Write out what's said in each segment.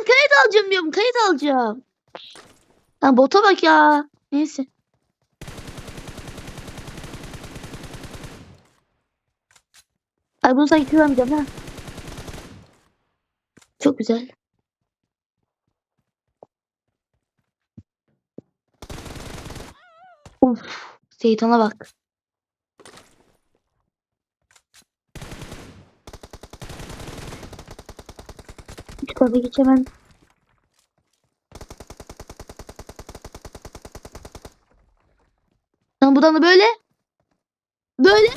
Lan kayıt alacağım diyorum. Kayıt alacağım. Lan bota bak ya. Neyse. Ay bunu sanki kıramayacağım ha. Çok güzel. Uf, şeytana bak. Şu tarafa geçemem. Lan buradan da böyle. Böyle.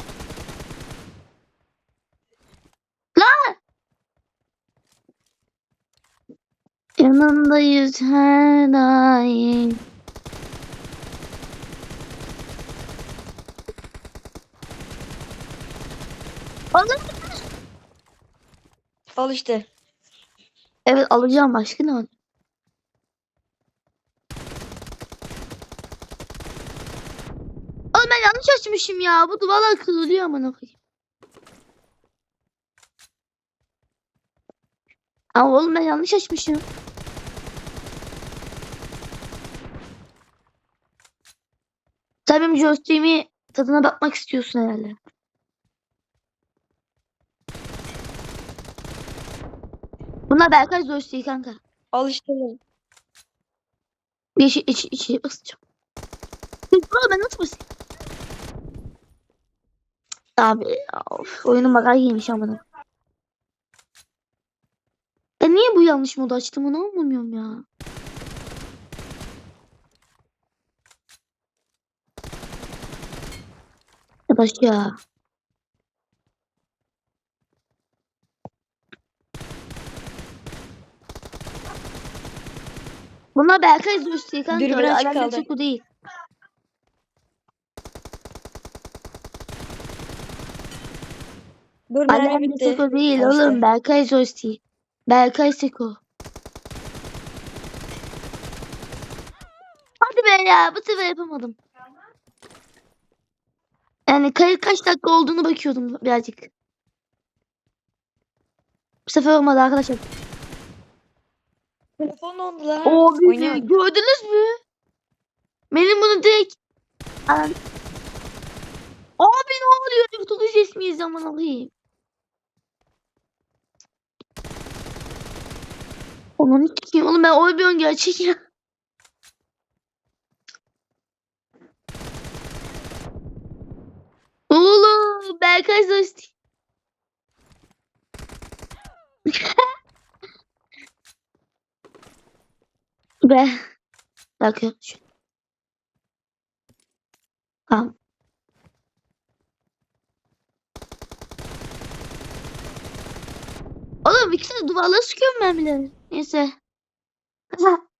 Lan. Yanındayız her daim. Alın. Al işte. Evet alacağım başka ne? Oğlum ben yanlış açmışım ya. Bu duvarlar kırılıyor amına koyayım. Ama oğlum ben yanlış açmışım. Benim joystick'imi tadına bakmak istiyorsun herhalde. Bunlar Berkay joystick kanka. Al işte. Bir şey içi içi basacağım. Oğlum ben nasıl basayım? Abi of, oyunun bagaj yemiş amına. E niye bu yanlış modu açtım onu anlamıyorum ya. Arkadaş ya. Bunlar Berkay Zülsü kanka. Dürbün açık alakası kaldı. bu değil. Dur mermi Alem bitti. Seko değil işte. oğlum. Berkay Zosti. Berkay Seko. Hadi be ya. Bu sefer yapamadım. Yani kayıt kaç dakika olduğunu bakıyordum birazcık. Bu sefer olmadı arkadaşlar. Telefon dondu lan. Abi Oynayalım. gördünüz mü? Benim bunu direkt... Abi ne oluyor? Ses miyiz zaman alayım? Onun sikeyim oğlum ben oynuyorum gerçek ya. Oğlum Berkay Zosti. Be. Bakıyorum şu. Tamam. Oğlum ikisi de duvarlara sıkıyorum ben bile. Neyse.